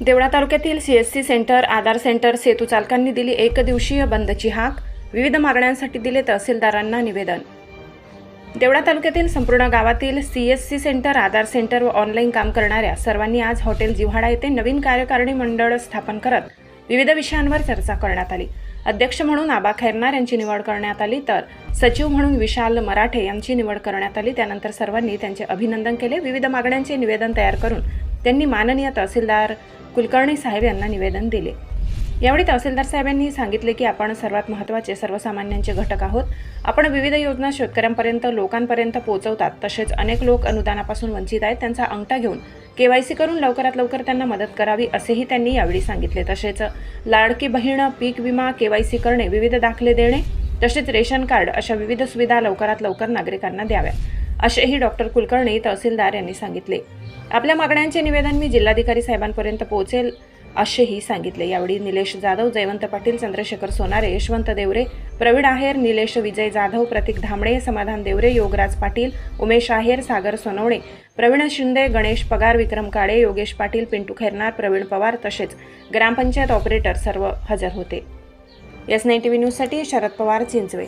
देवळा तालुक्यातील CSC centre Aadhaar centre सेतू चालकांनी दिली एक दिवसीय बंदची हाक. विविध मागण्यांसाठी दिले तहसीलदारांना निवेदन. देवळा तालुक्यातील संपूर्ण गावातील सीएससी सेंटर आधार सेंटर व ऑनलाईन काम करणाऱ्या सर्वांनी आज हॉटेल जिव्हाडा येथे नवीन कार्यकारिणी मंडळ स्थापन करत विविध विषयांवर चर्चा करण्यात आली. अध्यक्ष म्हणून आबा खैरनार यांची निवड करण्यात आली तर सचिव म्हणून विशाल मराठे यांची निवड करण्यात आली. त्यानंतर सर्वांनी त्यांचे अभिनंदन केले. विविध मागण्यांचे निवेदन तयार करून त्यांनी माननीय तहसीलदार कुलकर्णी साहेब यांना निवेदन दिले. यावेळी तहसीलदार साहेबांनी सांगितले की आपण सर्वात महत्त्वाचे सर्वसामान्यांचे घटक आहोत. आपण विविध योजना शेतकऱ्यांपर्यंत लोकांपर्यंत पोहोचवतात. तसेच अनेक लोक अनुदानापासून वंचित आहेत. त्यांचा अंगठा घेऊन के वाय सी करून लवकरात लवकर त्यांना मदत करावी असेही त्यांनी यावेळी सांगितले. तसेच लाडकी बहीण पीक विमा के वाय सी करणे विविध दाखले देणे तसेच रेशन कार्ड अशा विविध सुविधा लवकरात लवकर नागरिकांना द्याव्या असेही डॉक्टर कुलकर्णी तहसीलदार यांनी सांगितले. आपल्या मागण्यांचे निवेदन मी जिल्हाधिकारी साहेबांपर्यंत पोहोचेल असेही सांगितले. यावेळी निलेश जाधव जयवंत पाटील चंद्रशेखर सोनारे यशवंत देवरे प्रवीण आहेर निलेश विजय जाधव प्रतीक धामणे समाधान देवरे योगराज पाटील उमेश आहेर सागर सोनवणे प्रवीण शिंदे गणेश पगार विक्रम काळे योगेश पाटील पिंटू खैरनार प्रवीण पवार तसेच ग्रामपंचायत ऑपरेटर सर्व हजर होते. एस नाईन टी व्ही न्यूजसाठी शरद पवार चिंचवे.